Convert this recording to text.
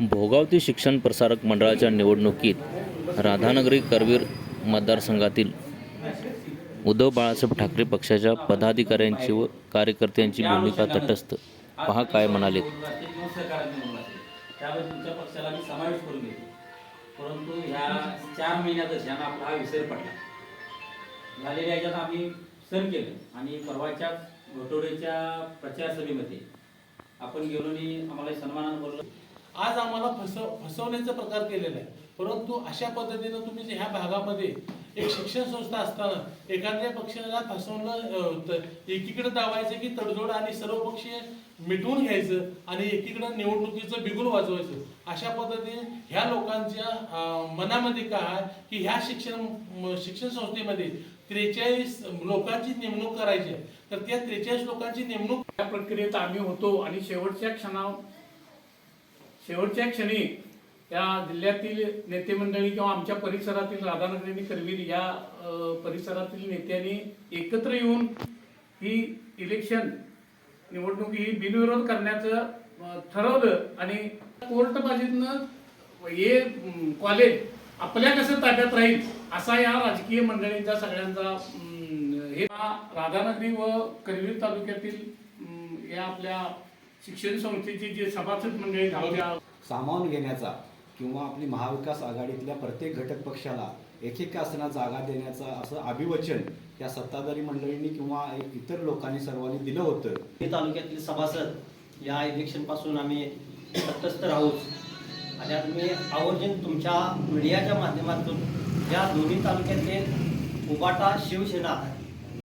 भोगावती शिक्षण प्रसारक मंडळाच्या निवडणुकीत राधानगरी करवीर मतदारसंघातील उद्धव बाळासाहेब ठाकरे पक्षाच्या पदाधिकाऱ्यांची व कार्यकर्त्यांची भूमिका तटस्थ. पहा काय म्हणाले. परंतु ह्या चार महिन्यातच यांना आपला हा विसर पडला. झालेल्या याच्यात आम्ही सण केलं आणि परवाच्या घोटोडेच्या प्रचार सभेमध्ये आपण गेलो आणि आम्हाला सन्मानानं बोललो. आज आम्हाला फसव फसवण्याचा प्रकार केलेला आहे परंतु अशा पद्धतीनं तुम्ही जे ह्या भागामध्ये एक शिक्षण संस्था असताना एखाद्या पक्षाला फसवणं एकीकडे दावायचं की तडजोड आणि सर्व पक्षीय मिटवून घ्यायचं आणि एकीकडे निवडणुकीचं बिगुल वाजवायचं. अशा पद्धतीने ह्या लोकांच्या मनामध्ये काय की ह्या शिक्षण शिक्षण संस्थेमध्ये त्रेचाळीस लोकांची नेमणूक करायची आहे. तर त्या त्रेचाळीस लोकांची नेमणूक या प्रक्रियेत आम्ही होतो आणि शेवटच्या क्षणा शेवटच्या क्षणी या जिल्ह्यातील नेते मंडळी किंवा आमच्या परिसरातील राधानगरी आणि करवीर या परिसरातील नेत्यांनी एकत्र येऊन ही इलेक्शन निवडणूक ही बिनविरोध करण्याचं ठरवलं आणि कोर्टबाजीतनं हे कॉलेज आपल्या कसं ताब्यात राहील असा या राजकीय मंडळींचा सगळ्यांचा हे राधानगरी व करवीर तालुक्यातील या आपल्या शिक्षण संस्थेची जी सभासद मंडळी सामावून घेण्याचा किंवा आपली महाविकास आघाडीतल्या प्रत्येक घटक पक्षाला एक एक असना जागा देण्याचा असं अभिवचन या सत्ताधारी मंडळींनी किंवा एक इतर लोकांनी सर्वांनी दिलं होतं. हे तालुक्यातील सभासद या इलेक्शनपासून आम्ही तटस्थ राहूच. आणि आता मी आवर्जून तुमच्या मीडियाच्या माध्यमातून या दोन्ही तालुक्यातले उबाटा शिवसेना